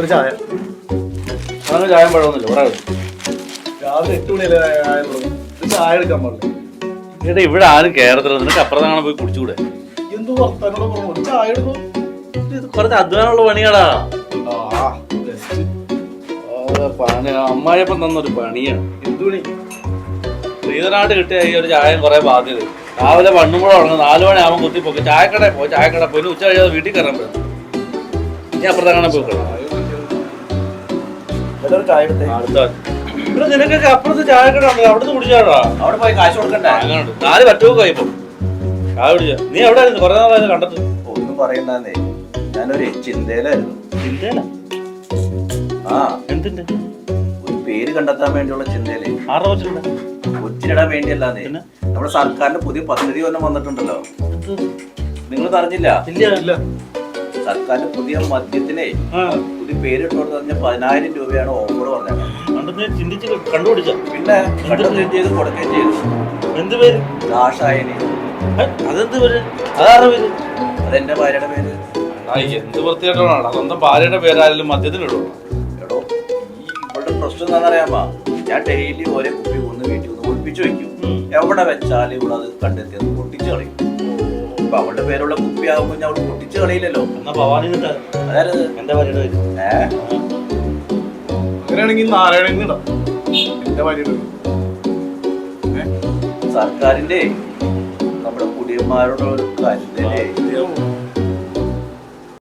ഒരു ചായ. അങ്ങനെ ചായം പഴമൊന്നുമില്ല പറയാം രാവിലെ എട്ട് മണിയല്ലേ ചായ തുടങ്ങും. ചായ എടുക്കാൻ പാടില്ല. ഇവിടെ ഇവിടെ ആരും കേരളത്തില്ല നിനക്ക് അപ്പുറത്താണ് പോയി കുടിച്ചുകൂടെ എന്തോ വർത്താനോട് പറഞ്ഞു ചായ എടുക്കും ഇത് കുറച്ച് അധ്വാനമുള്ള പണികളാ. പണി. അമ്മായിപ്പം തന്നൊരു പണിയാണ് എന്ത് പണി? ശ്രീധനായിട്ട് കിട്ടിയ ഈ ഒരു ചായം കുറെ ബാധ്യത. രാവിലെ വണ്ണുമ്പോൾ തുടങ്ങും നാല് മണിയാകുമ്പോൾ ആവുമ്പോൾ കുത്തി പോക്ക് ചായക്കടയിൽ പോയി. ചായക്കട പോയി ഉച്ച കഴിയാതെ വീട്ടിൽ കയറാൻ പറ്റും. ഇനി അപ്പുറത്തെ കാണാൻ പോയി ഒരു ചായ എടുത്തേ. ഇവിടെ നിനക്കൊക്കെ അപ്പുറത്ത് ചായക്കട ഉണ്ട് അവിടുന്ന് കുടിച്ചാടാ. അവിടെ പോയി കാശ് കൊടുക്കണ്ടേ? അങ്ങനെയുണ്ട് നാല് പറ്റുമോ ഇപ്പം. ചായ കുടിച്ച. നീ എവിടെ ആയിരുന്നു കുറെ നാളായിരുന്നു കണ്ടത് ഒന്നും പറയണ്ടേ ഞാനൊരു ചിന്തയിലായിരുന്നു. ചിന്തയില? ആ. എന്തിന്റെ ഒരു പേര് കണ്ടെത്താൻ വേണ്ടിയുള്ള ചിന്തയിലേ. ആരുടെ വെച്ചിട്ടുണ്ട് കൊച്ചിനിടാൻ വേണ്ടിയല്ലാതെ നമ്മുടെ സർക്കാരിന്റെ പുതിയ പദ്ധതി ഒന്നും വന്നിട്ടുണ്ടല്ലോ. നിങ്ങൾ അറിഞ്ഞില്ല ഇല്ല ഇല്ല. സർക്കാരിന്റെ പുതിയ മദ്യത്തിനെ പുതിയ പേരിട്ട് പറഞ്ഞ പതിനായിരം രൂപയാണ് ഓഫർ പറഞ്ഞത്. ചിന്തിച്ച് കണ്ടുപിടിച്ച? പിന്നെ കണ്ടെത്തുകയും ചെയ്ത് കൊടുക്കുകയും ചെയ്തു. എന്ത് പേര്? ദാഷായനി. അതെന്ത് പേര്? അതാരുടെ പേര്? അതെന്റെ ഭാര്യയുടെ പേര്. എന്ത് വൃത്തിയായിട്ടാണ് സ്വന്തം ഭാര്യയുടെ പേരായാലും മദ്യത്തിലിടോ എടോ ഈ ഇവളുടെ പ്രശ്നം എന്താണെന്നറിയാമോ? ഞാൻ ഡെയിലി ഓരോ കുപ്പി ഒന്ന് വീട്ടിൽ ഒന്ന് ഒളിപ്പിച്ചു വെക്കും. എവിടെ വെച്ചാലും ഇവിടെ അത് കണ്ടെത്തി അത് പൊട്ടിച്ചു കളയും. അപ്പൊ അവളുടെ പേരുള്ള കുപ്പി ആകുമ്പോൾ ഞാൻ അവൾ പൊട്ടിച്ചു കളയില്ലല്ലോ. എന്നാ ഭവാനി അതായത് എന്റെ ഭാര്യയുടെ പേര് ഏ? അങ്ങനെയാണെങ്കിൽ നാരായണൻ ഇടാം. എന്റെ ഭാര്യ സർക്കാരിന്റെ നമ്മുടെ കുടിയന്മാരുടെ ഒരു കാര്യത്തിലെ